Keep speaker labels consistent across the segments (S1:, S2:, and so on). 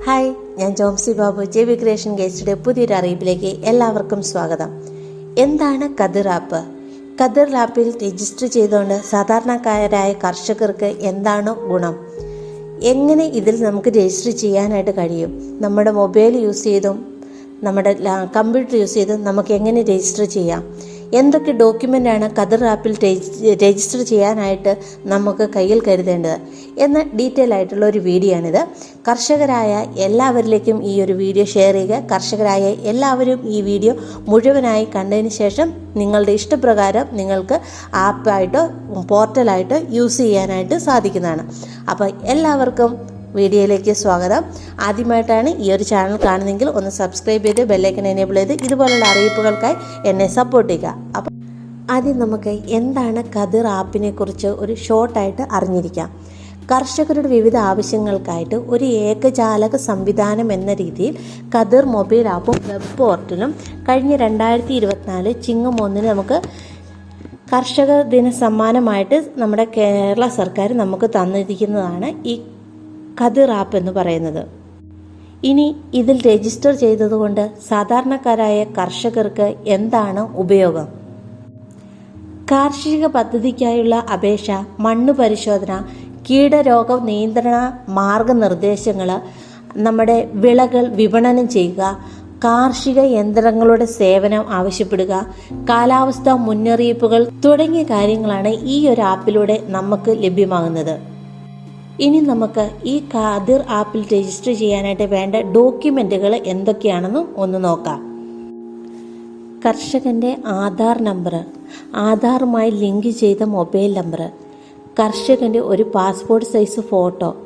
S1: Hi ഞാൻ Jomsy Babu J V creation ഗേസ്റ്റിയുടെ പുതിയൊരു അറിയിപ്പിലേക്ക് എല്ലാവർക്കും സ്വാഗതം. എന്താണ് കതിർ ആപ്പ്? കതിർ ആപ്പിൽ രജിസ്റ്റർ ചെയ്തുകൊണ്ട് സാധാരണക്കാരായ കർഷകർക്ക് എന്താണ് ഗുണം? എങ്ങനെ ഇതിൽ നമുക്ക് രജിസ്റ്റർ ചെയ്യാനായിട്ട് കഴിയും? നമ്മുടെ മൊബൈൽ യൂസ് ചെയ്തും നമ്മുടെ കമ്പ്യൂട്ടർ യൂസ് ചെയ്തും നമുക്ക് എങ്ങനെ രജിസ്റ്റർ ചെയ്യാം? എന്തൊക്കെ ഡോക്യുമെന്റാണ് ഖദർ ആപ്പിൽ രജിസ്റ്റർ ചെയ്യാനായിട്ട് നമുക്ക് കയ്യിൽ കരുതേണ്ടത് എന്ന ഡീറ്റെയിൽ ആയിട്ടുള്ള ഒരു വീഡിയോ ആണിത് കർഷകരായ എല്ലാവരിലേക്കും ഈ ഒരു വീഡിയോ ഷെയർ ചെയ്യുക. കർഷകരായ എല്ലാവരും ഈ വീഡിയോ മുഴുവനായി കണ്ടതിന് ശേഷം നിങ്ങളുടെ ഇഷ്ടപ്രകാരം നിങ്ങൾക്ക് ആപ്പായിട്ടോ പോർട്ടലായിട്ടോ യൂസ് ചെയ്യാനായിട്ട് സാധിക്കുന്നതാണ്. അപ്പോൾ എല്ലാവർക്കും വീഡിയോയിലേക്ക് സ്വാഗതം. ആദ്യമായിട്ടാണ് ഈ ഒരു ചാനൽ കാണുന്നതെങ്കിൽ ഒന്ന് സബ്സ്ക്രൈബ് ചെയ്ത് ബെല്ലൈക്കൻ എനേബിൾ ചെയ്ത് ഇതുപോലുള്ള അറിയിപ്പുകൾക്കായി എന്നെ സപ്പോർട്ട് ചെയ്യുക. അപ്പം ആദ്യം നമുക്ക് എന്താണ് കതിർ ആപ്പിനെ കുറിച്ച് ഒരു ഷോർട്ടായിട്ട് അറിഞ്ഞിരിക്കാം. കർഷകരുടെ വിവിധ ആവശ്യങ്ങൾക്കായിട്ട് ഒരു ഏകജാലക സംവിധാനം എന്ന രീതിയിൽ കതിർ മൊബൈൽ ആപ്പും വെബ് പോർട്ടലും കഴിഞ്ഞ രണ്ടായിരത്തി ഇരുപത്തിനാല് ചിങ്ങം ഒന്നിന് നമുക്ക് കർഷക ദിന സമ്മാനമായിട്ട് നമ്മുടെ കേരള സർക്കാർ നമുക്ക് തന്നിരിക്കുന്നതാണ് ഈ കതിർ ആപ്പ് എന്ന് പറയുന്നത്. ഇനി ഇതിൽ രജിസ്റ്റർ ചെയ്തതുകൊണ്ട് സാധാരണക്കാരായ കർഷകർക്ക് എന്താണ് ഉപയോഗം? കാർഷിക പദ്ധതിക്കായുള്ള അപേക്ഷ മണ്ണ് പരിശോധന കീടരോഗ നിയന്ത്രണ മാർഗനിർദ്ദേശങ്ങൾ നമ്മുടെ വിളകൾ വിപണനം ചെയ്യുക കാർഷിക യന്ത്രങ്ങളുടെ സേവനം ആവശ്യപ്പെടുക കാലാവസ്ഥാ മുന്നറിയിപ്പുകൾ തുടങ്ങിയ കാര്യങ്ങളാണ് ഈ ഒരു ആപ്പിലൂടെ നമുക്ക് ലഭ്യമാകുന്നത്. ഇനി നമുക്ക് ഈ കാതിർ ആപ്പിൽ രജിസ്റ്റർ ചെയ്യാനായിട്ട് വേണ്ട ഡോക്യുമെന്റുകൾ എന്തൊക്കെയാണെന്ന് ഒന്ന് നോക്കാം. കർഷകന്റെ ആധാർ നമ്പർ ആധാറുമായി ലിങ്ക് ചെയ്ത മൊബൈൽ നമ്പർ കർഷകന്റെ ഒരു പാസ്പോർട്ട് സൈസ് ഫോട്ടോ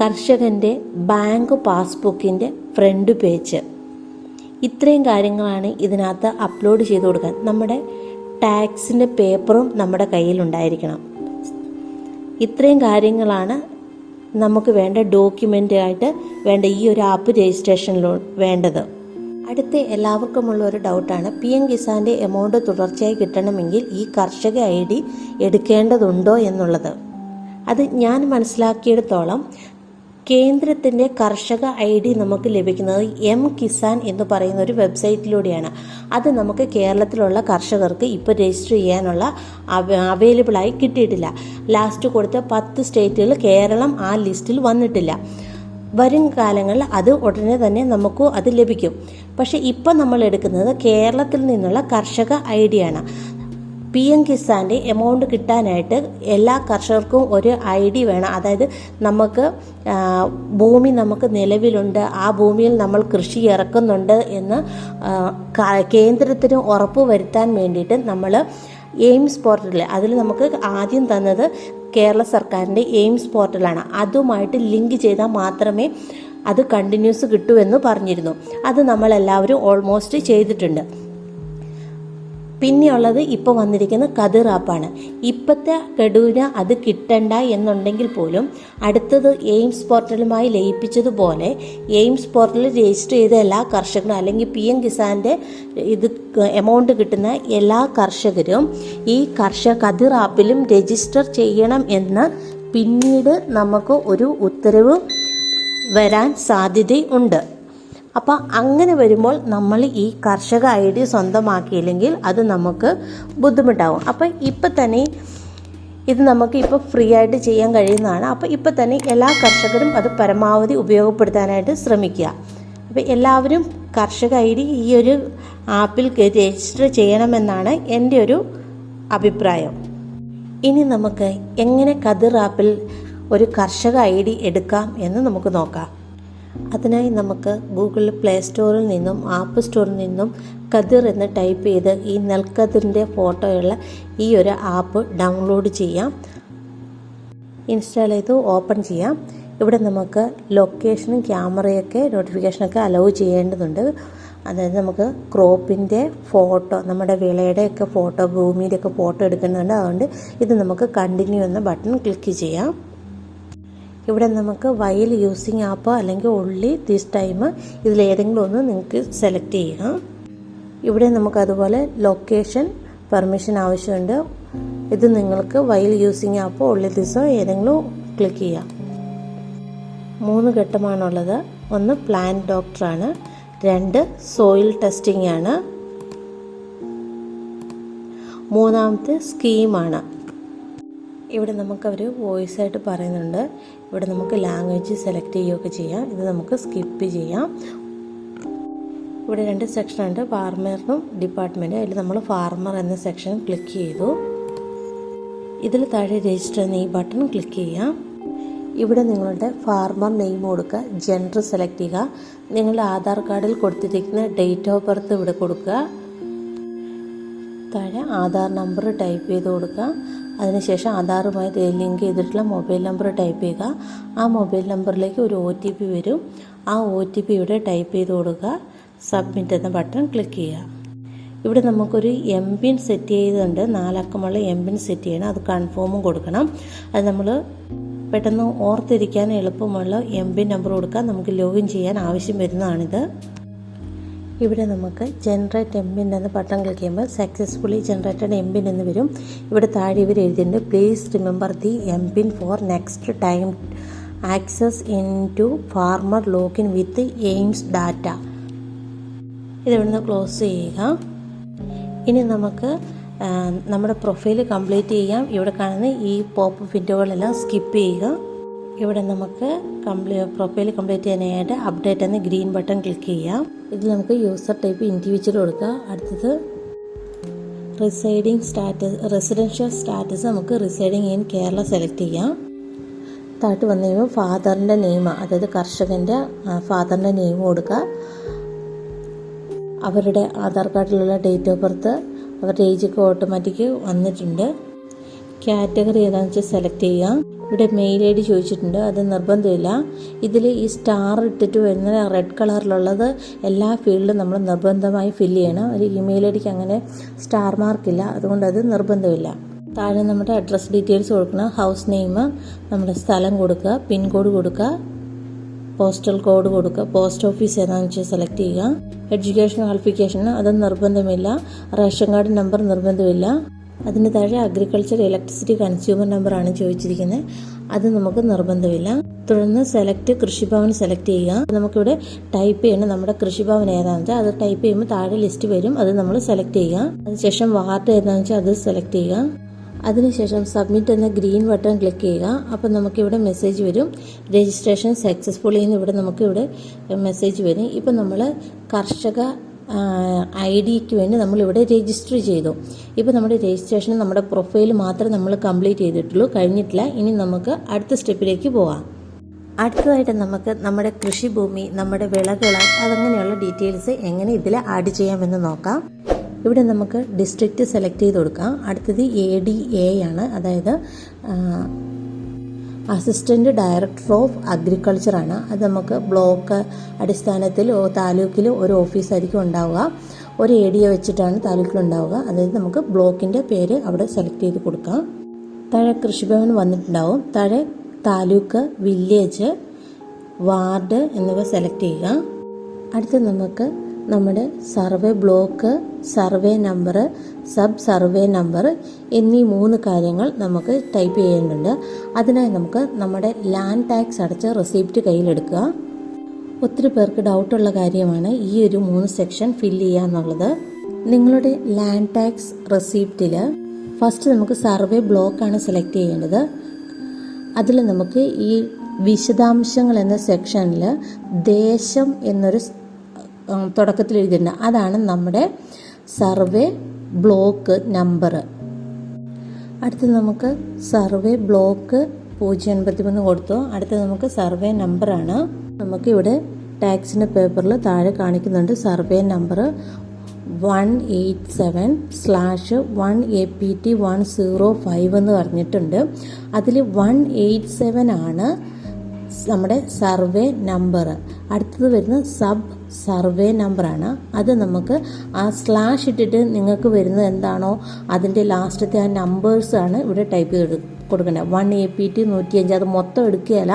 S1: കർഷകന്റെ ബാങ്ക് പാസ്ബുക്കിന്റെ ഫ്രണ്ട് പേജ്. ഇത്രയും കാര്യങ്ങളാണ് ഇതിനകത്ത് അപ്ലോഡ് ചെയ്ത് കൊടുക്കാൻ. നമ്മുടെ ടാക്സിന്റെ പേപ്പറും നമ്മുടെ കയ്യിലുണ്ടായിരിക്കണം. ഇത്രയും കാര്യങ്ങളാണ് നമുക്ക് വേണ്ട ഡോക്യുമെന്റ് ആയിട്ട് വേണ്ട ഈ ഒരു ആപ്പ് രജിസ്ട്രേഷനിലോ വേണ്ടത്. അടുത്ത എല്ലാവർക്കുമുള്ള ഒരു ഡൗട്ടാണ് പി എം കിസാന്റെ എമൗണ്ട് തുടർച്ചയായി കിട്ടണമെങ്കിൽ ഈ കർഷക ഐ ഡി എടുക്കേണ്ടതുണ്ടോ എന്നുള്ളത്. അത് ഞാൻ മനസ്സിലാക്കിയിടത്തോളം കേന്ദ്രത്തിന്റെ കർഷക ഐ ഡി നമുക്ക് ലഭിക്കുന്നത് എം കിസാൻ എന്ന് പറയുന്ന ഒരു വെബ്സൈറ്റിലൂടെയാണ്. അത് നമുക്ക് കേരളത്തിലുള്ള കർഷകർക്ക് ഇപ്പോൾ രജിസ്റ്റർ ചെയ്യാനുള്ള അവൈലബിളായി കിട്ടിയിട്ടില്ല. ലാസ്റ്റ് കൊടുത്ത പത്ത് സ്റ്റേറ്റുകൾ കേരളം ആ ലിസ്റ്റിൽ വന്നിട്ടില്ല. വരും കാലങ്ങളിൽ അത് ഉടനെ തന്നെ നമുക്ക് അത് ലഭിക്കും. പക്ഷേ ഇപ്പം നമ്മൾ എടുക്കുന്നത് കേരളത്തിൽ നിന്നുള്ള കർഷക ഐ ഡിയാണ് പി എം കിസാന്റെ എമൗണ്ട് കിട്ടാനായിട്ട് എല്ലാ കർഷകർക്കും ഒരു ഐ ഡി വേണം. അതായത് നമുക്ക് ഭൂമി നമുക്ക് നിലവിലുണ്ട്. ആ ഭൂമിയിൽ നമ്മൾ കൃഷി ഇറക്കുന്നുണ്ട് എന്ന് കേന്ദ്രത്തിന് ഉറപ്പ് വരുത്താൻ വേണ്ടിയിട്ട് നമ്മൾ എയിംസ് പോർട്ടലിൽ അതിൽ നമുക്ക് ആദ്യം തന്നത് കേരള സർക്കാരിന്റെ എയിംസ് പോർട്ടലാണ്. അതുമായിട്ട് ലിങ്ക് ചെയ്താൽ മാത്രമേ അത് കണ്ടിന്യൂസ് കിട്ടൂ എന്ന് പറഞ്ഞിരുന്നു. അത് നമ്മളെല്ലാവരും ഓൾമോസ്റ്റ് ചെയ്തിട്ടുണ്ട്. പിന്നെയുള്ളത് ഇപ്പോൾ വന്നിരിക്കുന്ന കതിർ ആപ്പാണ്. ഇപ്പോഴത്തെ ഗഡുവിന് അത് കിട്ടണ്ട എന്നുണ്ടെങ്കിൽ പോലും അടുത്തത് എയിംസ് പോർട്ടലുമായി ലയിപ്പിച്ചതുപോലെ എയിംസ് പോർട്ടലിൽ രജിസ്റ്റർ ചെയ്ത എല്ലാ കർഷകരും അല്ലെങ്കിൽ പി എം കിസാന്റെ ഇത് എമൗണ്ട് കിട്ടുന്ന എല്ലാ കർഷകരും ഈ കർഷക കതിർ ആപ്പിലും രജിസ്റ്റർ ചെയ്യണം എന്ന് പിന്നീട് നമുക്ക് ഒരു ഉത്തരവ് വരാൻ സാധ്യതയുണ്ട്. അപ്പോൾ അങ്ങനെ വരുമ്പോൾ നമ്മൾ ഈ കർഷക ഐ ഡി സ്വന്തമാക്കിയില്ലെങ്കിൽ അത് നമുക്ക് ബുദ്ധിമുട്ടാവും. അപ്പം ഇപ്പം തന്നെ ഇത് നമുക്ക് ഇപ്പോൾ ഫ്രീ ആയിട്ട് ചെയ്യാൻ കഴിയുന്നതാണ്. അപ്പോൾ ഇപ്പം തന്നെ എല്ലാ കർഷകരും അത് പരമാവധി ഉപയോഗപ്പെടുത്താനായിട്ട് ശ്രമിക്കുക. അപ്പോൾ എല്ലാവരും കർഷക ഐ ഡി ഈ ഒരു ആപ്പിൽ രജിസ്റ്റർ ചെയ്യണമെന്നാണ് എന്റെ ഒരു അഭിപ്രായം. ഇനി നമുക്ക് എങ്ങനെ കതിർ ആപ്പിൽ ഒരു കർഷക ഐ ഡി എടുക്കാം എന്ന് നമുക്ക് നോക്കാം. അതിനായി നമുക്ക് ഗൂഗിൾ പ്ലേ സ്റ്റോറിൽ നിന്നും ആപ്പ് സ്റ്റോറിൽ നിന്നും കതിർ എന്ന് ടൈപ്പ് ചെയ്ത് ഈ നെൽക്കതിറിന്റെ ഫോട്ടോയുള്ള ഈ ഒരു ആപ്പ് ഡൗൺലോഡ് ചെയ്യാം. ഇൻസ്റ്റാൾ ചെയ്ത് ഓപ്പൺ ചെയ്യാം. ഇവിടെ നമുക്ക് ലൊക്കേഷനും ക്യാമറയൊക്കെ നോട്ടിഫിക്കേഷനൊക്കെ അലൗ ചെയ്യേണ്ടതുണ്ട്. അതായത് നമുക്ക് ക്രോപ്പിന്റെ ഫോട്ടോ നമ്മുടെ വിളയുടെയൊക്കെ ഫോട്ടോ ഭൂമിയുടെയൊക്കെ ഫോട്ടോ എടുക്കുന്നുണ്ട് അതുകൊണ്ട് ഇത് നമുക്ക് കണ്ടിന്യൂ എന്ന ബട്ടൺ ക്ലിക്ക് ചെയ്യാം. ഇവിടെ നമുക്ക് വയൽ യൂസിങ് ആപ്പ് അല്ലെങ്കിൽ ഉള്ളി ദിസ് ടൈം ഇതിലേതെങ്കിലും ഒന്ന് നിങ്ങൾക്ക് സെലക്ട് ചെയ്യാം. ഇവിടെ നമുക്ക് അതുപോലെ ലൊക്കേഷൻ പെർമിഷൻ ആവശ്യമുണ്ട്. ഇത് നിങ്ങൾക്ക് വയൽ യൂസിങ് ആപ്പ് ഉള്ളി ദിവസം ഏതെങ്കിലും ക്ലിക്ക് ചെയ്യാം. മൂന്ന് ഘട്ടമാണുള്ളത്. ഒന്ന് പ്ലാന്റ് ഡോക്ടറാണ് രണ്ട് സോയിൽ ടെസ്റ്റിംഗ് ആണ്. മൂന്നാമത്തെ സ്കീമാണ് ഇവിടെ നമുക്ക് അവർ വോയിസ് ആയിട്ട് പറയുന്നുണ്ട്. ഇവിടെ നമുക്ക് ലാംഗ്വേജ് സെലക്ട് ചെയ്യുകയൊക്കെ ചെയ്യാം. ഇത് നമുക്ക് സ്കിപ്പ് ചെയ്യാം. ഇവിടെ രണ്ട് സെക്ഷനുണ്ട് ഫാർമറിനും ഡിപ്പാർട്ട്മെന്റ് അതിൽ നമ്മൾ ഫാർമർ എന്ന സെക്ഷൻ ക്ലിക്ക് ചെയ്തു. ഇതിൽ താഴെ രജിസ്റ്റർ എന്ന ഈ ബട്ടൺ ക്ലിക്ക് ചെയ്യാം. ഇവിടെ നിങ്ങളുടെ ഫാർമർ നെയിം കൊടുക്കുക ജെൻഡർ സെലക്ട് ചെയ്യുക നിങ്ങളുടെ ആധാർ കാർഡിൽ കൊടുത്തിരിക്കുന്ന ഡേറ്റ് ഓഫ് ബർത്ത് ഇവിടെ കൊടുക്കുക. താഴെ ആധാർ നമ്പർ ടൈപ്പ് ചെയ്ത് കൊടുക്കുക. അതിനുശേഷം ആധാറുമായി ലിങ്ക് ചെയ്തിട്ടുള്ള മൊബൈൽ നമ്പർ ടൈപ്പ് ചെയ്യുക. ആ മൊബൈൽ നമ്പറിലേക്ക് ഒരു ഒ ടി പി വരും. ആ ഒ ടി പി ഇവിടെ ടൈപ്പ് ചെയ്ത് കൊടുക്കുക. സബ്മിറ്റ് എന്ന ബട്ടൺ ക്ലിക്ക് ചെയ്യുക. ഇവിടെ നമുക്കൊരു എം പിൻ സെറ്റ് ചെയ്തിട്ടുണ്ട്. നാലക്കമുള്ള എം പിൻ സെറ്റ് ചെയ്യണം. അത് കൺഫേമും കൊടുക്കണം. അത് നമ്മൾ പെട്ടെന്ന് ഓർത്തിരിക്കാൻ എളുപ്പമുള്ള എം പിൻ നമ്പർ കൊടുക്കാൻ നമുക്ക് ലോഗിൻ ചെയ്യാൻ ആവശ്യം വരുന്നതാണിത്. ഇവിടെ നമുക്ക് ജനറേറ്റ് എം പിൻ എന്ന ബട്ടൺ ക്ലിക്ക് ചെയ്യുമ്പോൾ സക്സസ്ഫുള്ളി ജനറേറ്റഡ് എം പിൻ എന്ന് വരും. ഇവിടെ താഴെ ഇവർ എഴുതിയിട്ടുണ്ട് please remember the M PIN for next time access in to farmer login with AIMS data ഇതിവിടുന്ന് close ചെയ്യുക. ഇനി നമുക്ക് നമ്മുടെ പ്രൊഫൈൽ കംപ്ലീറ്റ് ചെയ്യാം. ഇവിടെ കാണുന്ന ഈ പോപ്പ് വിൻഡോകളെല്ലാം സ്കിപ്പ് ചെയ്യുക. ഇവിടെ നമുക്ക് കംപ്ലീ പ്രൊഫൈൽ കംപ്ലീറ്റ് ചെയ്യാനായിട്ട് അപ്ഡേറ്റ് എന്ന ഗ്രീൻ ബട്ടൺ ക്ലിക്ക് ചെയ്യാം. ഇതിൽ നമുക്ക് യൂസർ ടൈപ്പ് ഇൻഡിവിജ്വൽ കൊടുക്കുക. അടുത്തത് റിസൈഡിങ് സ്റ്റാറ്റസ് റെസിഡൻഷ്യൽ സ്റ്റാറ്റസ് നമുക്ക് റിസൈഡിങ് ഇൻ കേരള സെലക്ട് ചെയ്യാം. താഴ്ത്ത് വന്നു കഴിയുമ്പോൾ ഫാദറിന്റെ നെയിം അതായത് കർഷകന്റെ ഫാദറിന്റെ നെയിം കൊടുക്കുക. അവരുടെ ആധാർ കാർഡിലുള്ള ഡേറ്റ് ഓഫ് ബർത്ത് അവരുടെ ഏജൊക്കെ ഓട്ടോമാറ്റിക് വന്നിട്ടുണ്ട്. കാറ്റഗറി ഏതാണെന്ന് വെച്ചാൽ സെലക്ട് ചെയ്യുക ഇവിടെ മെയിൽ ഐ ഡി ചോദിച്ചിട്ടുണ്ട്. അത് നിർബന്ധമില്ല. ഇതിൽ ഈ സ്റ്റാർ ഇട്ടിട്ട് വരുന്ന റെഡ് കളറിലുള്ളത് എല്ലാ ഫീൽഡും നമ്മൾ നിർബന്ധമായി ഫില്ല് ചെയ്യണം. ഒരു ഇമെയിൽ ഐ ഡിക്ക് അങ്ങനെ സ്റ്റാർ മാർക്കില്ല അതുകൊണ്ട് അത് നിർബന്ധമില്ല. താഴെ നമ്മുടെ അഡ്രസ് ഡീറ്റെയിൽസ് കൊടുക്കണം. ഹൗസ് നെയിം നമ്മുടെ സ്ഥലം കൊടുക്കുക പിൻകോഡ് കൊടുക്കുക പോസ്റ്റൽ കോഡ് കൊടുക്കുക പോസ്റ്റ് ഓഫീസ് ഏതാണെന്ന് വെച്ചാൽ സെലക്ട് ചെയ്യുക. എഡ്യൂക്കേഷൻ ക്വാളിഫിക്കേഷൻ അത് നിർബന്ധമില്ല. റേഷൻ കാർഡ് നമ്പർ നിർബന്ധമില്ല. അതിന് താഴെ അഗ്രികൾച്ചർ ഇലക്ട്രിസിറ്റി കൺസ്യൂമർ നമ്പറാണ് ചോദിച്ചിരിക്കുന്നത്. അത് നമുക്ക് നിർബന്ധമില്ല. തുടർന്ന് സെലക്ട് കൃഷിഭവൻ സെലക്ട് ചെയ്യുക. നമുക്കിവിടെ ടൈപ്പ് ചെയ്യണം നമ്മുടെ കൃഷിഭവൻ ഏതാണെന്ന് വെച്ചാൽ അത് ടൈപ്പ് ചെയ്യുമ്പോൾ താഴെ ലിസ്റ്റ് വരും. അത് നമ്മൾ സെലക്ട് ചെയ്യുക. അതിനുശേഷം വാർഡ് ഏതാണെന്ന് വെച്ചാൽ അത് സെലക്ട് ചെയ്യുക. അതിനുശേഷം സബ്മിറ്റ് എന്ന ഗ്രീൻ ബട്ടൺ ക്ലിക്ക് ചെയ്യുക. അപ്പോൾ നമുക്കിവിടെ മെസ്സേജ് വരും. രജിസ്ട്രേഷൻ സക്സസ്ഫുള്ളി എന്ന് ഇവിടെ നമുക്കിവിടെ മെസ്സേജ് വരും. ഇപ്പം നമ്മൾ കർഷക ഐ ഡിക്ക് വേണ്ടി നമ്മളിവിടെ രജിസ്റ്റർ ചെയ്തു. ഇപ്പോൾ നമ്മുടെ രജിസ്ട്രേഷൻ നമ്മുടെ പ്രൊഫൈൽ മാത്രമേ നമ്മൾ കംപ്ലീറ്റ് ചെയ്തിട്ടുള്ളൂ. കഴിഞ്ഞിട്ടില്ല. ഇനി നമുക്ക് അടുത്ത സ്റ്റെപ്പിലേക്ക് പോവാം. അടുത്തതായിട്ട് നമുക്ക് നമ്മുടെ കൃഷിഭൂമി നമ്മുടെ വിളകൾ അതങ്ങനെയുള്ള ഡീറ്റെയിൽസ് എങ്ങനെ ഇതിൽ ആഡ് ചെയ്യാമെന്ന് നോക്കാം. ഇവിടെ നമുക്ക് ഡിസ്ട്രിക്റ്റ് സെലക്ട് ചെയ്ത് കൊടുക്കാം. അടുത്തത് എ ഡി എ ആണ്. അതായത് അസിസ്റ്റന്റ് ഡയറക്ടർ ഓഫ് അഗ്രികൾച്ചർ ആണ്. അത് നമുക്ക് ബ്ലോക്ക് അടിസ്ഥാനത്തിൽ താലൂക്കിൽ ഒരു ഓഫീസായിരിക്കും ഉണ്ടാവുക. ഒരു എ വെച്ചിട്ടാണ് താലൂക്കിൽ ഉണ്ടാവുക. അതായത് നമുക്ക് ബ്ലോക്കിന്റെ പേര് അവിടെ സെലക്ട് ചെയ്ത് കൊടുക്കാം. താഴെ കൃഷിഭവൻ വന്നിട്ടുണ്ടാവും. താഴെ താലൂക്ക് വില്ലേജ് വാർഡ് എന്നിവ സെലക്ട് ചെയ്യുക. അടുത്ത് നമുക്ക് നമ്മുടെ survey block survey number sub survey number എന്നീ മൂന്ന് കാര്യങ്ങൾ നമുക്ക് ടൈപ്പ് ചെയ്യേണ്ടതുണ്ട്. അതിനായി നമുക്ക് നമ്മുടെ ലാൻഡ് ടാക്സ് അടച്ച റെസിപ്റ്റ് കയ്യിലെടുക്കുക. ഒത്തിരി പേർക്ക് ഡൗട്ടുള്ള കാര്യമാണ് ഈ ഒരു മൂന്ന് സെക്ഷൻ ഫില്ല് ചെയ്യുക എന്നുള്ളത്. നിങ്ങളുടെ ലാൻഡ് ടാക്സ് റെസിപ്റ്റിൽ ഫസ്റ്റ് നമുക്ക് സർവേ ബ്ലോക്കാണ് സെലക്ട് ചെയ്യേണ്ടത്. അതിൽ നമുക്ക് ഈ വിശദാംശങ്ങൾ എന്ന സെക്ഷനിൽ ദേശം എന്നൊരു തുടക്കത്തിൽ എഴുതിയിട്ടുണ്ട്. അതാണ് നമ്മുടെ സർവേ ബ്ലോക്ക് നമ്പർ. അടുത്ത് നമുക്ക് സർവേ ബ്ലോക്ക് പൂജ്യം എൺപത്തി മൂന്ന് കൊടുത്തു. അടുത്ത് നമുക്ക് സർവേ നമ്പറാണ് നമുക്ക് ഇവിടെ ടാക്സിന്റെ പേപ്പറിൽ താഴെ കാണിക്കുന്നുണ്ട് survey number one eight seven slash one A P T one zero five എന്ന് പറഞ്ഞിട്ടുണ്ട്. അതിൽ വൺ എയ്റ്റ് സെവൻ ആണ്. നമ്മുടെ സർവേ നമ്പർ. അടുത്തത് വരുന്ന സബ് സർവേ നമ്പറാണ് അത് നമുക്ക് ആ സ്ലാഷ് ഇട്ടിട്ട് നിങ്ങൾക്ക് വരുന്നത് എന്താണോ അതിന്റെ ലാസ്റ്റത്തെ ആ നമ്പേഴ്സാണ് ഇവിടെ ടൈപ്പ് ചെയ്ത് കൊടുക്കേണ്ടത്. വൺ എ പി ടി നൂറ്റിയഞ്ച് അത് മൊത്തം എടുക്കുകയല്ല.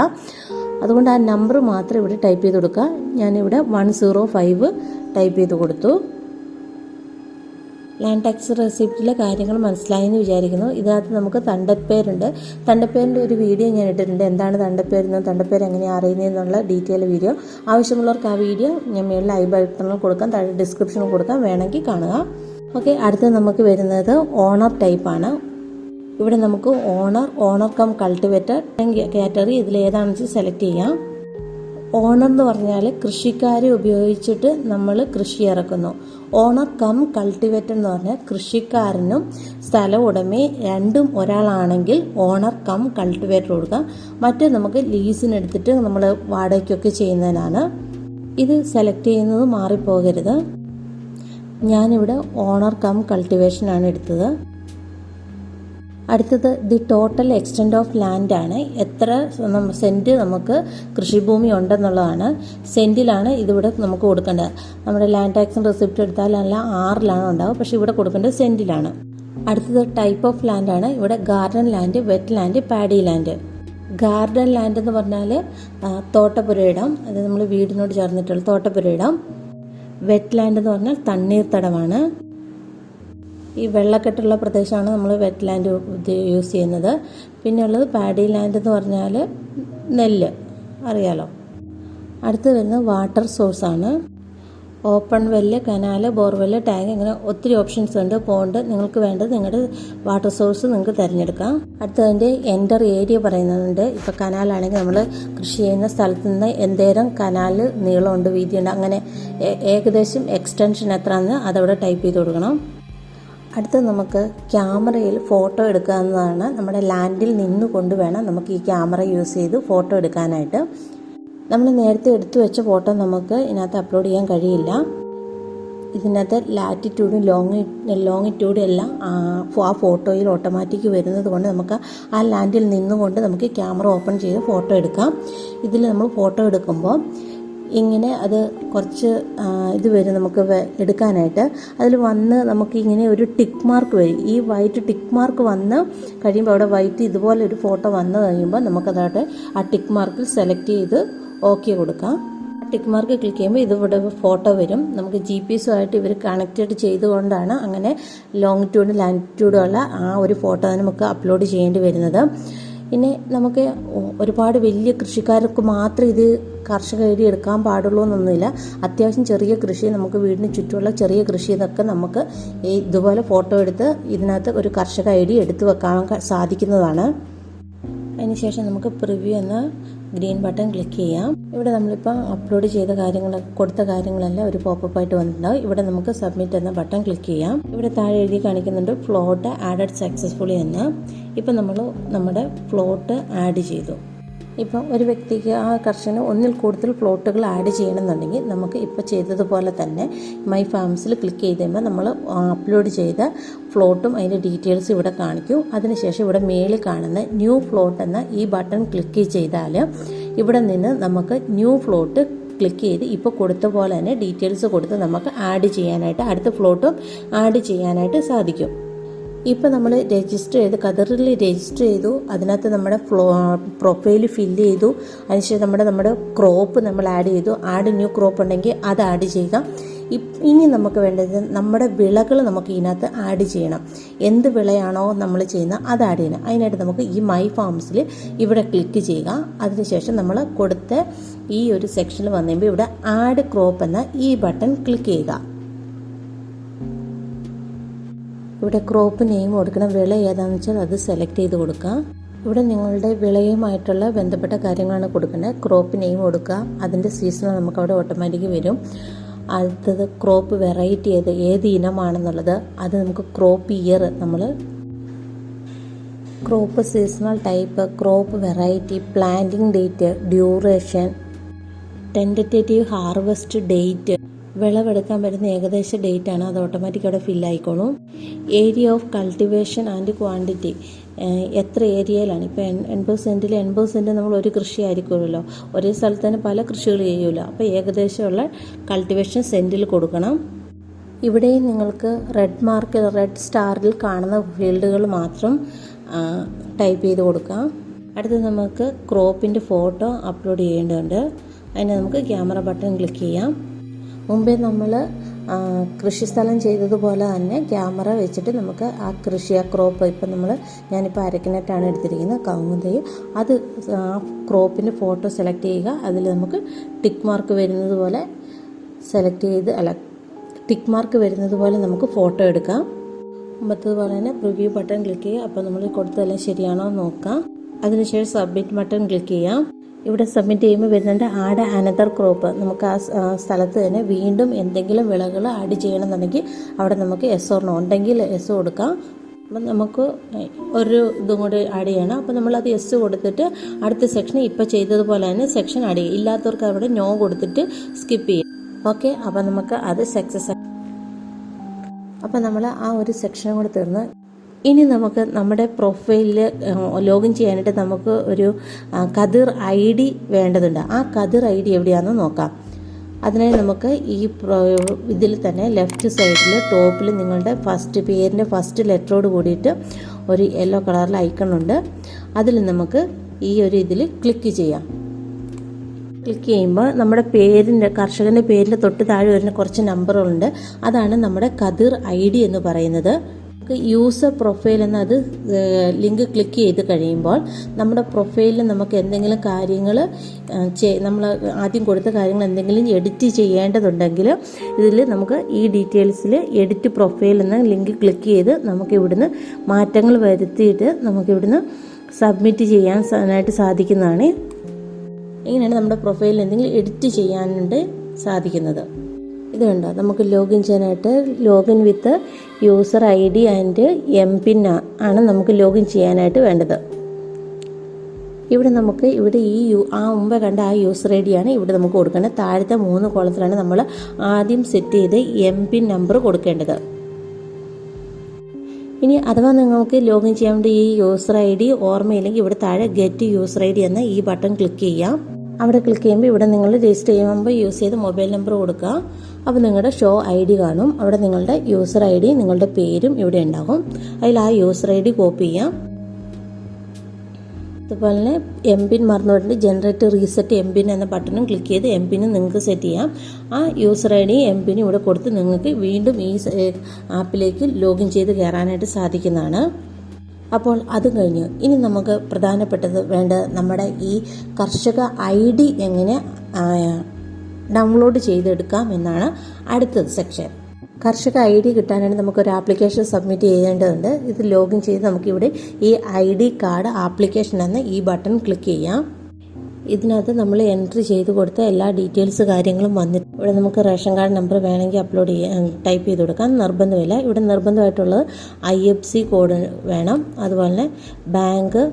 S1: അതുകൊണ്ട് ആ നമ്പർ മാത്രം ഇവിടെ ടൈപ്പ് ചെയ്ത് കൊടുക്കുക. ഞാനിവിടെ വൺ സീറോ ഫൈവ് ടൈപ്പ് ചെയ്ത് കൊടുത്തു. ലാൻഡ് ടാക്സ് റെസിപ്റ്റിലെ കാര്യങ്ങൾ മനസ്സിലായെന്ന് വിചാരിക്കുന്നു. ഇതിനകത്ത് നമുക്ക് തണ്ടപ്പേരുണ്ട്. തണ്ടപ്പേരിന്റെ ഒരു വീഡിയോ ഞാൻ ഇട്ടിട്ടുണ്ട്. എന്താണ് തണ്ടപ്പേരെന്നും തണ്ടപ്പേര് എങ്ങനെയാണ് അറിയുന്നതെന്നുള്ള ഡീറ്റെയിൽ വീഡിയോ. ആവശ്യമുള്ളവർക്ക് ആ വീഡിയോ ഞാൻ മേളിൽ ഐ ബട്ടണിൽ കൊടുക്കാം. താഴെ ഡിസ്ക്രിപ്ഷനിൽ കൊടുക്കാം. വേണമെങ്കിൽ കാണുക. ഓക്കെ അടുത്ത നമുക്ക് വരുന്നത് ഓണർ ടൈപ്പാണ് ഇവിടെ നമുക്ക് owner owner cum cultivator category ഇതിൽ ഏതാണെന്ന് വെച്ചാൽ സെലക്ട് ചെയ്യാം. ഓണർ എന്ന് പറഞ്ഞാൽ കൃഷിക്കാരെ ഉപയോഗിച്ചിട്ട് നമ്മൾ കൃഷി ഇറക്കുന്നു. ഓണർ കം കൾട്ടിവേറ്റർ എന്ന് പറഞ്ഞാൽ കൃഷിക്കാരനും സ്ഥല ഉടമയും രണ്ടും ഒരാളാണെങ്കിൽ ഓണർ കം കൾട്ടിവേറ്റർ കൊടുക്കാം മറ്റേ നമുക്ക് ലീസിനെടുത്തിട്ട് നമ്മൾ വാടകയ്ക്കൊക്കെ ചെയ്യുന്നതിനാണ്. ഇത് സെലക്ട് ചെയ്യുന്നത് മാറിപ്പോകരുത്. ഞാനിവിടെ ഓണർ കം കൾട്ടിവേഷനാണ് എടുത്തത്. അടുത്തത് the total extent of land ആണ്. എത്ര സെന്റ് നമുക്ക് കൃഷിഭൂമി ഉണ്ടെന്നുള്ളതാണ്. സെന്റിലാണ് ഇതിവിടെ നമുക്ക് കൊടുക്കേണ്ടത്. നമ്മുടെ ലാൻഡ് ടാക്സും റെസിപ്റ്റ് എടുത്താൽ അല്ല ആറിലാണ് ഉണ്ടാവുക. പക്ഷേ ഇവിടെ കൊടുക്കേണ്ടത് സെന്റിലാണ് അടുത്തത് ടൈപ്പ് ഓഫ് ലാൻഡ് ആണ്. ഇവിടെ garden land wet land paddy land. Garden land എന്ന് പറഞ്ഞാൽ തോട്ടപ്പുരയിടം. അത് നമ്മൾ വീടിനോട് ചേർന്നിട്ടുള്ള തോട്ടപ്പുരയിടം. വെറ്റ് ലാൻഡ് എന്ന് പറഞ്ഞാൽ തണ്ണീർത്തടമാണ് ഈ വെള്ളക്കെട്ടുള്ള പ്രദേശമാണ് നമ്മൾ വെറ്റ് ലാൻഡ് യൂസ് ചെയ്യുന്നത്. പിന്നെ ഉള്ളത് പാഡി ലാൻഡ് എന്ന് പറഞ്ഞാൽ നെല്ല്. അറിയാലോ? അടുത്ത് വരുന്നത് വാട്ടർ സോഴ്സാണ് open well canal borewell tank ഇങ്ങനെ ഒത്തിരി ഓപ്ഷൻസ് ഉണ്ട്. പോണ്ട് നിങ്ങൾക്ക് വേണ്ടത് നിങ്ങളുടെ വാട്ടർ സോഴ്സ് നിങ്ങൾക്ക് തിരഞ്ഞെടുക്കാം. അടുത്തതിന്റെ എന്റർ ഏരിയ പറയുന്നുണ്ട്. ഇപ്പോൾ കനാലാണെങ്കിൽ നമ്മൾ കൃഷി ചെയ്യുന്ന സ്ഥലത്ത് നിന്ന് എന്തേരം കനാല് നീളമുണ്ട് വീതിയുണ്ട് അങ്ങനെ ഏകദേശം എക്സ്റ്റൻഷൻ എത്രയാണെന്ന് അതവിടെ ടൈപ്പ് ചെയ്ത് കൊടുക്കണം. അടുത്ത് നമുക്ക് ക്യാമറയിൽ ഫോട്ടോ എടുക്കുക എന്നതാണ് നമ്മുടെ ലാൻഡിൽ നിന്നുകൊണ്ട് വേണം നമുക്ക് ഈ ക്യാമറ യൂസ് ചെയ്ത് ഫോട്ടോ എടുക്കാനായിട്ട്. നമ്മൾ നേരത്തെ എടുത്തു വെച്ച ഫോട്ടോ നമുക്ക് ഇതിനകത്ത് അപ്ലോഡ് ചെയ്യാൻ കഴിയില്ല. ഇതിനകത്ത് ലാറ്റിറ്റ്യൂഡും ലോങ് ലോങ്ങിറ്റ്യൂഡും എല്ലാം ആ ഫോട്ടോയിൽ ഓട്ടോമാറ്റിക് വരുന്നത് കൊണ്ട് നമുക്ക് ആ ലാൻഡിൽ നിന്നുകൊണ്ട് നമുക്ക് ക്യാമറ ഓപ്പൺ ചെയ്ത് ഫോട്ടോ എടുക്കാം. ഇതിൽ നമ്മൾ ഫോട്ടോ എടുക്കുമ്പോൾ ഇങ്ങനെ അത് കുറച്ച് ഇത് വരും നമുക്ക് എടുക്കാനായിട്ട്. അതിൽ വന്ന് നമുക്ക് ഇങ്ങനെ ഒരു ടിക്ക് മാർക്ക് വരും. ഈ വൈറ്റ് ടിക്ക് മാർക്ക് വന്ന് കഴിയുമ്പോൾ അവിടെ വൈറ്റ് ഇതുപോലെ ഒരു ഫോട്ടോ വന്നു കഴിയുമ്പോൾ നമുക്കതായിട്ട് ആ ടിക്ക് മാർക്കിൽ സെലക്ട് ചെയ്ത് ഓക്കെ കൊടുക്കാം. ടിക്ക് മാർക്ക് ക്ലിക്ക് ചെയ്യുമ്പോൾ ഇതിവിടെ ഫോട്ടോ വരും. നമുക്ക് ജി പി എസുമായിട്ട് ഇവർ കണക്റ്റഡ് ചെയ്തുകൊണ്ടാണ് അങ്ങനെ ലോങ്ങിറ്റ്യൂഡും ഉള്ള ആ ഒരു ഫോട്ടോ നമുക്ക് അപ്ലോഡ് ചെയ്യേണ്ടി വരുന്നത്. പിന്നെ നമുക്ക് ഒരുപാട് വലിയ കൃഷിക്കാർക്ക് മാത്രം ഇത് കർഷക ഐ ഡി എടുക്കാൻ പാടുള്ളൂ എന്നൊന്നുമില്ല. അത്യാവശ്യം ചെറിയ കൃഷി നമുക്ക് വീടിന് ചുറ്റുമുള്ള ചെറിയ കൃഷി എന്നൊക്കെ നമുക്ക് ഇതുപോലെ ഫോട്ടോ എടുത്ത് ഇതിനകത്ത് ഒരു കർഷക ഐ ഡി എടുത്തു വെക്കാൻ സാധിക്കുന്നതാണ്. അതിനുശേഷം നമുക്ക് പ്രിവ്യൂ എന്ന ഗ്രീൻ ബട്ടൺ ക്ലിക്ക് ചെയ്യാം. ഇവിടെ നമ്മളിപ്പോൾ അപ്ലോഡ് ചെയ്ത കാര്യങ്ങൾ കൊടുത്ത കാര്യങ്ങളെല്ലാം ഒരു പോപ്പപ്പ് ആയിട്ട് വന്നിട്ടുണ്ടാവും. ഇവിടെ നമുക്ക് സബ്മിറ്റ് എന്ന ബട്ടൺ ക്ലിക്ക് ചെയ്യാം. ഇവിടെ താഴെ എഴുതി കാണിക്കുന്നുണ്ട് ഫ്ലോട്ട് ആഡഡ് സക്സസ്ഫുള്ളി എന്ന്. ഇപ്പം നമ്മൾ നമ്മുടെ ഫ്ലോട്ട് ആഡ് ചെയ്തു. ഇപ്പം ഒരു വ്യക്തിക്ക് ആ കർഷകന് ഒന്നിൽ കൂടുതൽ പ്ലോട്ടുകൾ ആഡ് ചെയ്യണമെന്നുണ്ടെങ്കിൽ നമുക്ക് ഇപ്പോൾ ചെയ്തതുപോലെ തന്നെ മൈ ഫാംസിൽ ക്ലിക്ക് ചെയ്ത് കഴിയുമ്പോൾ നമ്മൾ അപ്ലോഡ് ചെയ്ത ഫ്ലോട്ടും അതിന്റെ ഡീറ്റെയിൽസ് ഇവിടെ കാണിക്കും. അതിനുശേഷം ഇവിടെ മേളിൽ കാണുന്ന ന്യൂ ഫ്ലോട്ട് എന്ന ഈ ബട്ടൺ ക്ലിക്ക് ചെയ്താൽ ഇവിടെ നിന്ന് നമുക്ക് ന്യൂ ഫ്ലോട്ട് ക്ലിക്ക് ചെയ്ത് ഇപ്പോൾ കൊടുത്ത പോലെ തന്നെ ഡീറ്റെയിൽസ് കൊടുത്ത് നമുക്ക് ആഡ് ചെയ്യാനായിട്ട് അടുത്ത ഫ്ലോട്ടും ആഡ് ചെയ്യാനായിട്ട് സാധിക്കും. ഇപ്പോൾ നമ്മൾ രജിസ്റ്റർ ചെയ്ത് കതറിൽ രജിസ്റ്റർ ചെയ്തു അതിനകത്ത് നമ്മുടെ പ്രൊഫൈൽ ഫില്ല് ചെയ്തു അതിനുശേഷം നമ്മുടെ നമ്മുടെ ക്രോപ്പ് നമ്മൾ ആഡ് ചെയ്തു. ആഡ് ന്യൂ ക്രോപ്പ് ഉണ്ടെങ്കിൽ അത് ആഡ് ചെയ്യുക. ഇനി നമുക്ക് വേണ്ടത് നമ്മുടെ വിളകൾ നമുക്ക് ഇതിനകത്ത് ആഡ് ചെയ്യണം. എന്ത് വിളയാണോ നമ്മൾ ചെയ്യുന്നത് അത് ആഡ് ചെയ്യണം. അതിനായിട്ട് നമുക്ക് ഈ മൈ ഫാംസിൽ ഇവിടെ ക്ലിക്ക് ചെയ്യുക. അതിനുശേഷം നമ്മൾ കൊടുത്ത ഈ ഒരു സെക്ഷനിൽ വന്നു ഇവിടെ ആഡ് ക്രോപ്പ് എന്ന ഈ ബട്ടൺ ക്ലിക്ക് ചെയ്യുക. ഇവിടെ ക്രോപ്പ് നെയിം കൊടുക്കണം. വിള ഏതാണെന്ന് വെച്ചാൽ അത് സെലക്ട് ചെയ്ത് കൊടുക്കുക. ഇവിടെ നിങ്ങളുടെ വിളയുമായിട്ടുള്ള ബന്ധപ്പെട്ട കാര്യങ്ങളാണ് കൊടുക്കേണ്ടത്. ക്രോപ്പ് നെയിം കൊടുക്കുക. അതിന്റെ സീസൺ നമുക്ക് അവിടെ ഓട്ടോമാറ്റിക് വരും. അടുത്തത് ക്രോപ്പ് വെറൈറ്റി ഏത് ഏത് ഇനമാണെന്നുള്ളത്. അത് നമുക്ക് ക്രോപ്പ് ഇയർ നമ്മൾ crop seasonal type crop variety planting date duration tentative harvest date വിളവെടുക്കാൻ വരുന്ന ഏകദേശ ഡേറ്റ് ആണ്. അത് ഓട്ടോമാറ്റിക് അവിടെ ഫില്ലായിക്കോളും area of cultivation and quantity എത്ര ഏരിയയിലാണ്? ഇപ്പോൾ എൺപത് സെന്റിൽ എൺപത് സെന്റ് നമ്മൾ ഒരു കൃഷി ആയിരിക്കുമല്ലോ ഒരേ സ്ഥലത്ത് തന്നെ പല കൃഷികൾ ചെയ്യുമല്ലോ അപ്പോൾ ഏകദേശമുള്ള കൾട്ടിവേഷൻ സെന്റിൽ കൊടുക്കണം. ഇവിടെയും നിങ്ങൾക്ക് റെഡ് മാർക്ക് റെഡ് സ്റ്റാറിൽ കാണുന്ന ഫീൽഡുകൾ മാത്രം ടൈപ്പ് ചെയ്ത് കൊടുക്കാം. അടുത്ത് നമുക്ക് ക്രോപ്പിന്റെ ഫോട്ടോ അപ്ലോഡ് ചെയ്യേണ്ടതുണ്ട്. അതിന് നമുക്ക് ക്യാമറ ബട്ടൺ ക്ലിക്ക് ചെയ്യാം. മുമ്പേ നമ്മൾ കൃഷിസ്ഥലം ചെയ്തതുപോലെ തന്നെ ക്യാമറ വെച്ചിട്ട് നമുക്ക് ആ കൃഷി ആ ക്രോപ്പ് ഇപ്പം നമ്മൾ ഞാനിപ്പോൾ അരക്കിനെട്ടാണ് എടുത്തിരിക്കുന്നത് കൗമുദയും അത് ആ ക്രോപ്പിന്റെ ഫോട്ടോ സെലക്ട് ചെയ്യുക. അതിൽ നമുക്ക് ടിക്ക് മാർക്ക് വരുന്നത് പോലെ സെലക്ട് ചെയ്ത് അല്ല ടിക്ക് മാർക്ക് വരുന്നത് പോലെ നമുക്ക് ഫോട്ടോ എടുക്കാം. മുമ്പത്തതുപോലെ തന്നെ പ്രിവ്യൂ ബട്ടൺ ക്ലിക്ക് ചെയ്യുക. അപ്പോൾ നമ്മൾ കൊടുത്തതെല്ലാം ശരിയാണോ നോക്കാം. അതിനുശേഷം സബ്മിറ്റ് ബട്ടൺ ക്ലിക്ക് ചെയ്യാം. ഇവിടെ സബ്മിറ്റ് ചെയ്യുമ്പോൾ വരുന്നുണ്ട് ആഡ് അനദർ ക്രോപ്പ് നമുക്ക് ആ സ്ഥലത്ത് തന്നെ വീണ്ടും എന്തെങ്കിലും വിളകൾ ആഡ് ചെയ്യണമെന്നുണ്ടെങ്കിൽ അവിടെ നമുക്ക് എസ് ഓർണോ ഉണ്ടെങ്കിൽ എസ് കൊടുക്കാം. അപ്പം നമുക്ക് ഒരു ഇതും കൂടി ആഡ് ചെയ്യണം. അപ്പോൾ നമ്മളത് എസ് കൊടുത്തിട്ട് അടുത്ത സെക്ഷൻ ഇപ്പോൾ ചെയ്തതുപോലെ തന്നെ സെക്ഷൻ ആഡ് ചെയ്യും. ഇല്ലാത്തവർക്ക് അവിടെ നോ കൊടുത്തിട്ട് സ്കിപ്പ് ചെയ്യും. ഓക്കെ അപ്പോൾ നമുക്ക് അത് സക്സസ് അപ്പം നമ്മൾ ആ ഒരു സെക്ഷനും കൂടെ തീർന്ന് ഇനി നമുക്ക് നമ്മുടെ പ്രൊഫൈലിൽ ലോഗിൻ ചെയ്യാനായിട്ട് നമുക്ക് ഒരു കതിർ ഐ ഡി വേണ്ടതുണ്ട്. ആ കതിർ ഐ ഡി എവിടെയാണെന്ന് നോക്കാം. അതിനായി നമുക്ക് ഈ ഇതിൽ തന്നെ ലെഫ്റ്റ് സൈഡിൽ ടോപ്പിൽ നിങ്ങളുടെ ഫസ്റ്റ് പേരിന്റെ ഫസ്റ്റ് ലെറ്ററോട് കൂടിയിട്ട് ഒരു യെല്ലോ കളറിൽ ഐക്കൺ ഉണ്ട്. അതിൽ നമുക്ക് ഈ ഒരു ഇതിൽ ക്ലിക്ക് ചെയ്യാം. ക്ലിക്ക് ചെയ്യുമ്പോൾ നമ്മുടെ പേരിന്റെ കർഷകന്റെ പേരിന്റെ തൊട്ട് താഴെ വരുന്ന കുറച്ച് നമ്പറുകളുണ്ട് അതാണ് നമ്മുടെ കതിർ ഐ ഡി എന്ന് പറയുന്നത്. യൂസർ പ്രൊഫൈൽ എന്നത് ലിങ്ക് ക്ലിക്ക് ചെയ്ത് കഴിയുമ്പോൾ നമ്മുടെ പ്രൊഫൈലിൽ നമുക്ക് എന്തെങ്കിലും കാര്യങ്ങൾ നമ്മൾ ആദ്യം കൊടുത്ത കാര്യങ്ങൾ എന്തെങ്കിലും എഡിറ്റ് ചെയ്യേണ്ടതുണ്ടെങ്കിൽ ഇതിൽ നമുക്ക് ഈ ഡീറ്റെയിൽസിൽ എഡിറ്റ് പ്രൊഫൈൽ എന്ന ലിങ്ക് ക്ലിക്ക് ചെയ്ത് നമുക്ക് ഇവിടുന്ന് മാറ്റങ്ങൾ വരുത്തിയിട്ട് നമുക്ക് ഇവിടുന്ന് സബ്മിറ്റ് ചെയ്യാൻ ആയിട്ട് സാധിക്കുന്നതാണ്. ഇങ്ങനെയാണ് നമ്മുടെ പ്രൊഫൈലിൽ എന്തെങ്കിലും എഡിറ്റ് ചെയ്യാനുണ്ട് സാധിക്കുന്നത്. ഇത് കണ്ടോ? നമുക്ക് ലോഗിൻ ചെയ്യാനായിട്ട് login with user I D and M pin ആണ് നമുക്ക് ലോഗിൻ ചെയ്യാനായിട്ട് വേണ്ടത്. ഇവിടെ നമുക്ക് ഇവിടെ ഈ യു ആ മുമ്പ് കണ്ട ആ യൂസർ ഐ ഡിയാണ് ഇവിടെ നമുക്ക് കൊടുക്കേണ്ടത്. താഴത്തെ മൂന്ന് കോളത്തിലാണ് നമ്മൾ ആദ്യം സെറ്റ് ചെയ്ത് എം പിൻ നമ്പർ കൊടുക്കേണ്ടത്. ഇനി അഥവാ നിങ്ങൾക്ക് ലോഗിൻ ചെയ്യാൻ വേണ്ടി ഈ യൂസർ ഐ ഡി ഓർമ്മയില്ലെങ്കിൽ ഇവിടെ താഴെ ഗെറ്റ് യൂസർ ഐ ഡി എന്ന ഈ ബട്ടൺ ക്ലിക്ക് ചെയ്യാം. അവിടെ ക്ലിക്ക് ചെയ്യുമ്പോൾ ഇവിടെ നിങ്ങൾ രജിസ്റ്റർ ചെയ്യുമ്പോൾ യൂസ് ചെയ്ത് മൊബൈൽ നമ്പർ കൊടുക്കുക. അപ്പോൾ നിങ്ങളുടെ ഷോ ഐ ഡി കാണും. അവിടെ നിങ്ങളുടെ യൂസർ ഐ ഡി നിങ്ങളുടെ പേരും ഇവിടെ ഉണ്ടാകും. അതിൽ ആ യൂസർ ഐ ഡി കോപ്പി ചെയ്യാം. അതുപോലെ തന്നെ എം പിൻ മറന്നുകൊണ്ട് ജനറേറ്റ് റീസെറ്റ് എം പിൻ എന്ന ബട്ടണും ക്ലിക്ക് ചെയ്ത് എം പിന് നിങ്ങൾക്ക് സെറ്റ് ചെയ്യാം. ആ യൂസർ ഐ ഡി എം പിന് ഇവിടെ കൊടുത്ത് നിങ്ങൾക്ക് വീണ്ടും ഈ ആപ്പിലേക്ക് ലോഗിൻ ചെയ്ത് കയറാനായിട്ട് സാധിക്കുന്നതാണ്. അപ്പോൾ അതും കഴിഞ്ഞു ഇനി നമുക്ക് പ്രധാനപ്പെട്ടത് വേണ്ട നമ്മുടെ ഈ കർഷക ഐ ഡി എങ്ങനെ ഡൗൺലോഡ് ചെയ്തെടുക്കാം എന്നാണ് അടുത്തത് സെക്ഷൻ കർഷക ഐ ഡി കിട്ടാനായിട്ട് നമുക്കൊരു ആപ്ലിക്കേഷൻ സബ്മിറ്റ് ചെയ്യേണ്ടതുണ്ട്. ഇത് ലോഗിൻ ചെയ്ത് നമുക്കിവിടെ ഈ ഐ ഡി കാർഡ് ആപ്ലിക്കേഷൻ എന്ന ഈ ബട്ടൺ ക്ലിക്ക് ചെയ്യാം. ഇതിനകത്ത് നമ്മൾ എൻട്രി ചെയ്ത് കൊടുത്ത എല്ലാ ഡീറ്റെയിൽസ് കാര്യങ്ങളും വന്നിട്ട് ഇവിടെ നമുക്ക് റേഷൻ കാർഡ് നമ്പർ വേണമെങ്കിൽ അപ്ലോഡ് ചെയ്യാൻ ടൈപ്പ് ചെയ്ത് കൊടുക്കാം. നിർബന്ധമില്ല. ഇവിടെ നിർബന്ധമായിട്ടുള്ളത് ഐ എഫ് സി കോഡ് വേണം. അതുപോലെ തന്നെ ബാങ്ക്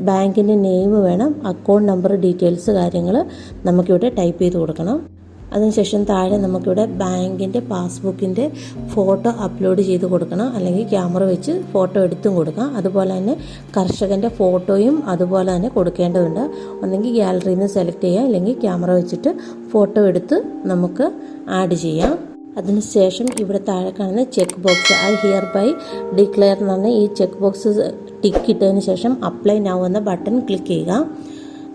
S1: ബാങ്കിന്റെ നെയിം വേണം. അക്കൗണ്ട് നമ്പർ ഡീറ്റെയിൽസ് കാര്യങ്ങൾ നമുക്കിവിടെ ടൈപ്പ് ചെയ്ത് കൊടുക്കണം. അതിനുശേഷം താഴെ നമുക്കിവിടെ ബാങ്കിന്റെ പാസ്ബുക്കിന്റെ ഫോട്ടോ അപ്ലോഡ് ചെയ്ത് കൊടുക്കണം. അല്ലെങ്കിൽ ക്യാമറ വെച്ച് ഫോട്ടോ എടുത്തും കൊടുക്കാം. അതുപോലെ തന്നെ കർഷകന്റെ ഫോട്ടോയും അതുപോലെ തന്നെ കൊടുക്കേണ്ടതുണ്ട്. ഒന്നെങ്കിൽ ഗ്യാലറിയിൽ നിന്ന് സെലക്ട് ചെയ്യാം. അല്ലെങ്കിൽ ക്യാമറ വെച്ചിട്ട് ഫോട്ടോ എടുത്ത് നമുക്ക് ആഡ് ചെയ്യാം. അതിനുശേഷം ഇവിടെ താഴെ കാണുന്ന check box I hereby declare എന്ന് പറഞ്ഞ ഈ ചെക്ക് ബോക്സ് ടിക്ക് ഇട്ടതിന് ശേഷം അപ്ലൈ നൗ എന്ന ബട്ടൺ ക്ലിക്ക് ചെയ്യുക.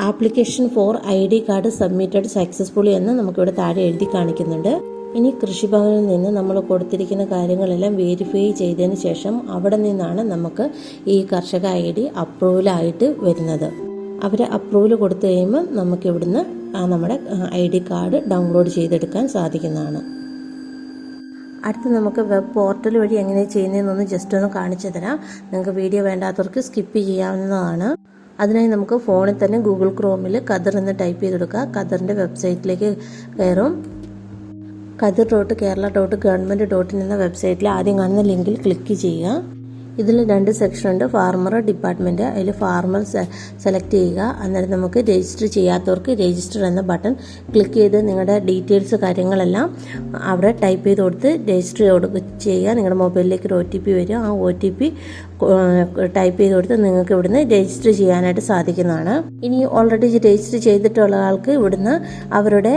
S1: Application for I D card submitted successfully എന്ന് നമുക്കിവിടെ താഴെ എഴുതി കാണിക്കുന്നുണ്ട്. ഇനി കൃഷിഭവനിൽ നിന്ന് നമ്മൾ കൊടുത്തിരിക്കുന്ന കാര്യങ്ങളെല്ലാം വെരിഫൈ ചെയ്തതിന് ശേഷം അവിടെ നിന്നാണ് നമുക്ക് ഈ കർഷക ഐ ഡി അപ്രൂവലായിട്ട് വരുന്നത്. അവർ അപ്രൂവൽ കൊടുത്തു കഴിയുമ്പോൾ നമുക്ക് ഇവിടുന്ന് നമ്മുടെ ഐ ഡി കാർഡ് ഡൗൺലോഡ് ചെയ്തെടുക്കാൻ സാധിക്കുന്നതാണ്. അടുത്ത് നമുക്ക് വെബ് പോർട്ടൽ വഴി എങ്ങനെ ചെയ്യുന്നതെന്നൊന്ന് ജസ്റ്റ് ഒന്ന് കാണിച്ചു തരാം. നിങ്ങൾക്ക് വീഡിയോ വേണ്ടാത്തവർക്ക് സ്കിപ്പ് ചെയ്യാവുന്നതാണ്. അതിനായി നമുക്ക് ഫോണിൽ തന്നെ ഗൂഗിൾ ക്രോമിൽ ഖദർ എന്ന് ടൈപ്പ് ചെയ്ത് കൊടുക്കുക. ഖദറിന്റെ വെബ്സൈറ്റിലേക്ക് കയറും. Khadar dot Kerala dot government dot in എന്ന വെബ്സൈറ്റിൽ ആദ്യം കാണുന്ന ലിങ്കിൽ ക്ലിക്ക് ചെയ്യുക. ഇതിൽ രണ്ട് സെക്ഷൻ ഉണ്ട്. ഫാർമർ ഡിപ്പാർട്ട്മെന്റ് അതിൽ ഫാർമർ സെലക്ട് ചെയ്യുക. അന്നേരം നമുക്ക് രജിസ്റ്റർ ചെയ്യാത്തവർക്ക് രജിസ്റ്റർ എന്ന ബട്ടൺ ക്ലിക്ക് ചെയ്ത് നിങ്ങളുടെ ഡീറ്റെയിൽസ് കാര്യങ്ങളെല്ലാം അവിടെ ടൈപ്പ് ചെയ്ത് കൊടുത്ത് രജിസ്റ്റർ ചെയ്യുക. നിങ്ങളുടെ മൊബൈലിലേക്ക് ഒരു ഒ ടി പി വരും ആ ഒ ടി പി ടൈപ്പ് ചെയ്ത് കൊടുത്ത് നിങ്ങൾക്ക് ഇവിടുന്ന് രജിസ്റ്റർ ചെയ്യാനായിട്ട് സാധിക്കുന്നതാണ്. ഇനി ഓൾറെഡി രജിസ്റ്റർ ചെയ്തിട്ടുള്ള ആൾക്ക് ഇവിടുന്ന് അവരുടെ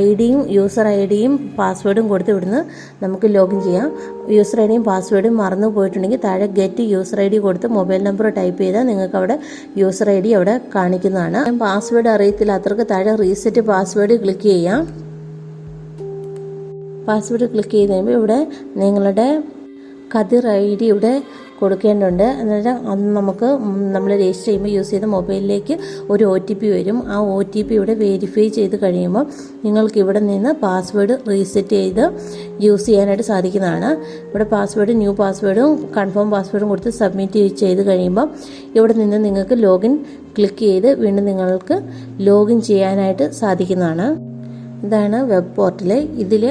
S1: ഐ ഡിയും യൂസർ ഐ ഡിയും പാസ്വേഡും കൊടുത്ത് ഇവിടുന്ന് നമുക്ക് ലോഗിൻ ചെയ്യാം. യൂസർ ഐ ഡിയും പാസ്വേഡും മറന്നു പോയിട്ടുണ്ടെങ്കിൽ താഴെ ഗെറ്റ് യൂസർ ഐ ഡി കൊടുത്ത് മൊബൈൽ നമ്പർ ടൈപ്പ് ചെയ്താൽ നിങ്ങൾക്ക് അവിടെ യൂസർ ഐ ഡി അവിടെ കാണിക്കുന്നതാണ് പാസ്വേഡ് അറിയത്തില്ലാത്തവർക്ക് താഴെ റീസെറ്റ് പാസ്വേഡ് ക്ലിക്ക് ചെയ്യാം. പാസ്വേഡ് ക്ലിക്ക് ചെയ്ത് കഴിയുമ്പോൾ ഇവിടെ നിങ്ങളുടെ കതിർ ഐ ഡി ഇവിടെ കൊടുക്കേണ്ടതുണ്ട്. എന്നുവെച്ചാൽ അന്ന് നമുക്ക് നമ്മൾ രജിസ്റ്റർ ചെയ്യുമ്പോൾ യൂസ് ചെയ്ത മൊബൈലിലേക്ക് ഒരു ഒ ടി പി വരും. ആ ഒ ടി പി ഇവിടെ വെരിഫൈ ചെയ്ത് കഴിയുമ്പോൾ നിങ്ങൾക്ക് ഇവിടെ നിന്ന് പാസ്വേഡ് റീസെറ്റ് ചെയ്ത് യൂസ് ചെയ്യാനായിട്ട് സാധിക്കുന്നതാണ്. ഇവിടെ പാസ്വേഡ് ന്യൂ പാസ്വേഡും കൺഫേം പാസ്വേഡും കൊടുത്ത് സബ്മിറ്റ് ചെയ്ത് കഴിയുമ്പോൾ ഇവിടെ നിന്ന് നിങ്ങൾക്ക് ലോഗിൻ ക്ലിക്ക് ചെയ്ത് വീണ്ടും നിങ്ങൾക്ക് ലോഗിൻ ചെയ്യാനായിട്ട് സാധിക്കുന്നതാണ്. ഇതാണ് വെബ് പോർട്ടൽ ഇതിൽ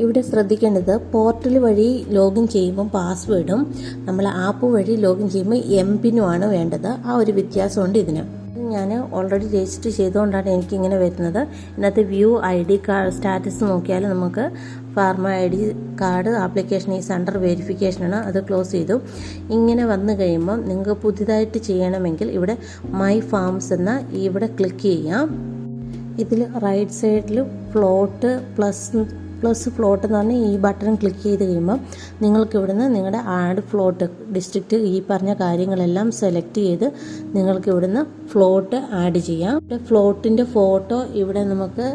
S1: ഇവിടെ ശ്രദ്ധിക്കേണ്ടത് പോർട്ടൽ വഴി ലോഗിൻ ചെയ്യുമ്പോൾ പാസ്വേഡും നമ്മൾ ആപ്പ് വഴി ലോഗിൻ ചെയ്യുമ്പോൾ എം പിന്നുമാണ് വേണ്ടത്. ആ ഒരു വ്യത്യാസമുണ്ട് ഇതിന്. ഞാൻ ഓൾറെഡി രജിസ്റ്റർ ചെയ്തുകൊണ്ടാണ് എനിക്കിങ്ങനെ വരുന്നത്. ഇതിനകത്ത് view I D card status നോക്കിയാൽ നമുക്ക് farmer I D card application ഈ അണ്ടർ വെരിഫിക്കേഷനാണ് അത് ക്ലോസ് ചെയ്തു. ഇങ്ങനെ വന്നു കഴിയുമ്പം നിങ്ങൾക്ക് പുതിയതായിട്ട് ചെയ്യണമെങ്കിൽ ഇവിടെ മൈ ഫാംസ് എന്ന ഇവിടെ ക്ലിക്ക് ചെയ്യാം. ഇതിൽ റൈറ്റ് സൈഡിൽ ഫ്ലോട്ട് പ്ലസ് പ്ലസ് ഫ്ലോട്ട് എന്ന് പറഞ്ഞാൽ ഈ ബട്ടൺ ക്ലിക്ക് ചെയ്ത് കഴിയുമ്പോൾ നിങ്ങൾക്ക് ഇവിടുന്ന് നിങ്ങളുടെ ആഡ് ഫ്ലോട്ട് ഡിസ്ട്രിക്റ്റ് ഈ പറഞ്ഞ കാര്യങ്ങളെല്ലാം സെലക്ട് ചെയ്ത് നിങ്ങൾക്ക് ഇവിടുന്ന് ഫ്ലോട്ട് ആഡ് ചെയ്യാം. ഫ്ലോട്ടിന്റെ ഫോട്ടോ ഇവിടെ നമുക്ക്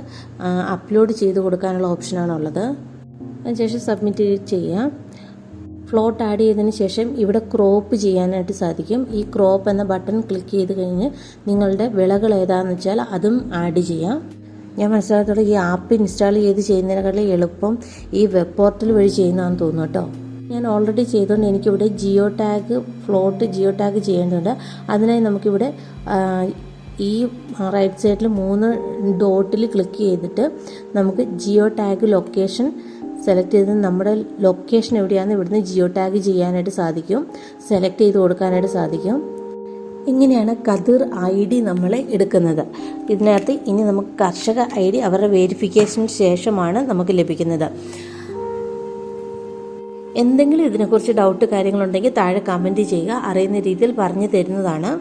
S1: അപ്ലോഡ് ചെയ്ത് കൊടുക്കാനുള്ള ഓപ്ഷനാണുള്ളത് അതിനുശേഷം സബ്മിറ്റ് ചെയ്യാം. ഫ്ലോട്ട് ആഡ് ചെയ്തതിന് ശേഷം ഇവിടെ ക്രോപ്പ് ചെയ്യാനായിട്ട് സാധിക്കും. ഈ ക്രോപ്പ് എന്ന ബട്ടൺ ക്ലിക്ക് ചെയ്ത് കഴിഞ്ഞ് നിങ്ങളുടെ വിളകൾ ഏതാണെന്ന് വെച്ചാൽ അതും ആഡ് ചെയ്യാം. ഞാൻ മനസ്സിലാക്കത്തോടെ ഈ ആപ്പ് ഇൻസ്റ്റാൾ ചെയ്ത് ചെയ്യുന്നതിനെക്കാളും എളുപ്പം ഈ വെബ് പോർട്ടൽ വഴി ചെയ്യുന്നതാണെന്ന് തോന്നുന്നു കേട്ടോ. ഞാൻ ഓൾറെഡി ചെയ്തുകൊണ്ട് എനിക്കിവിടെ geo tag plot geo tag ചെയ്യേണ്ടതുണ്ട്. അതിനായി നമുക്കിവിടെ ഈ റൈറ്റ് സൈഡിൽ മൂന്ന് ഡോട്ടിൽ ക്ലിക്ക് ചെയ്തിട്ട് നമുക്ക് ജിയോ ടാഗ് ലൊക്കേഷൻ സെലക്ട് ചെയ്ത് നമ്മുടെ ലൊക്കേഷൻ എവിടെയാണെന്ന് ഇവിടുന്ന് ജിയോ ടാഗ് ചെയ്യാനായിട്ട് സാധിക്കും. സെലക്ട് ചെയ്ത് കൊടുക്കാനായിട്ട് സാധിക്കും. ഇങ്ങനെയാണ് കതിർ ഐ ഡി നമ്മൾ എടുക്കുന്നത്. ഇതിനകത്ത് ഇനി നമുക്ക് കർഷക ഐ ഡി അവരുടെ വേരിഫിക്കേഷന് ശേഷമാണ് നമുക്ക് ലഭിക്കുന്നത്. എന്തെങ്കിലും ഇതിനെക്കുറിച്ച് ഡൗട്ട് കാര്യങ്ങളുണ്ടെങ്കിൽ താഴെ കമന്റ് ചെയ്യുക. അറിയുന്ന രീതിയിൽ പറഞ്ഞു തരുന്നതാണ്.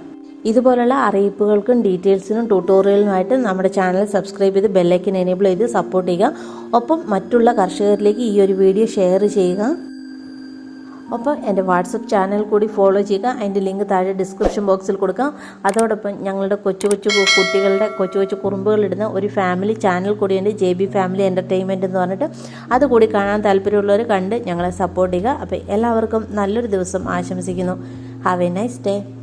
S1: ഇതുപോലുള്ള അറിയിപ്പുകൾക്കും ഡീറ്റെയിൽസിനും ട്യൂട്ടോറിയലിനുമായിട്ട് നമ്മുടെ ചാനൽ സബ്സ്ക്രൈബ് ചെയ്ത് ബെല്ലൈക്കൻ എനേബിൾ ചെയ്ത് സപ്പോർട്ട് ചെയ്യുക. ഒപ്പം മറ്റുള്ള കർഷകരിലേക്ക് ഈ ഒരു വീഡിയോ ഷെയർ ചെയ്യുക. ഒപ്പം എന്റെ വാട്സപ്പ് ചാനൽ കൂടി ഫോളോ ചെയ്യുക. അതിന്റെ ലിങ്ക് താഴെ ഡിസ്ക്രിപ്ഷൻ ബോക്സിൽ കൊടുക്കാം. അതോടൊപ്പം ഞങ്ങളുടെ കൊച്ചു കൊച്ചു കുട്ടികളുടെ കൊച്ചു കൊച്ചു കുറുമ്പുകളിടുന്ന ഒരു ഫാമിലി ചാനൽ കൂടിയുണ്ട് ജെ ബി ഫാമിലി എന്റർടൈൻമെന്റ് എന്ന് പറഞ്ഞിട്ട് അതുകൂടി കാണാൻ താല്പര്യമുള്ളവർ കണ്ട് ഞങ്ങളെ സപ്പോർട്ട് ചെയ്യുക. അപ്പോൾ എല്ലാവർക്കും നല്ലൊരു ദിവസം ആശംസിക്കുന്നു. Have A nice day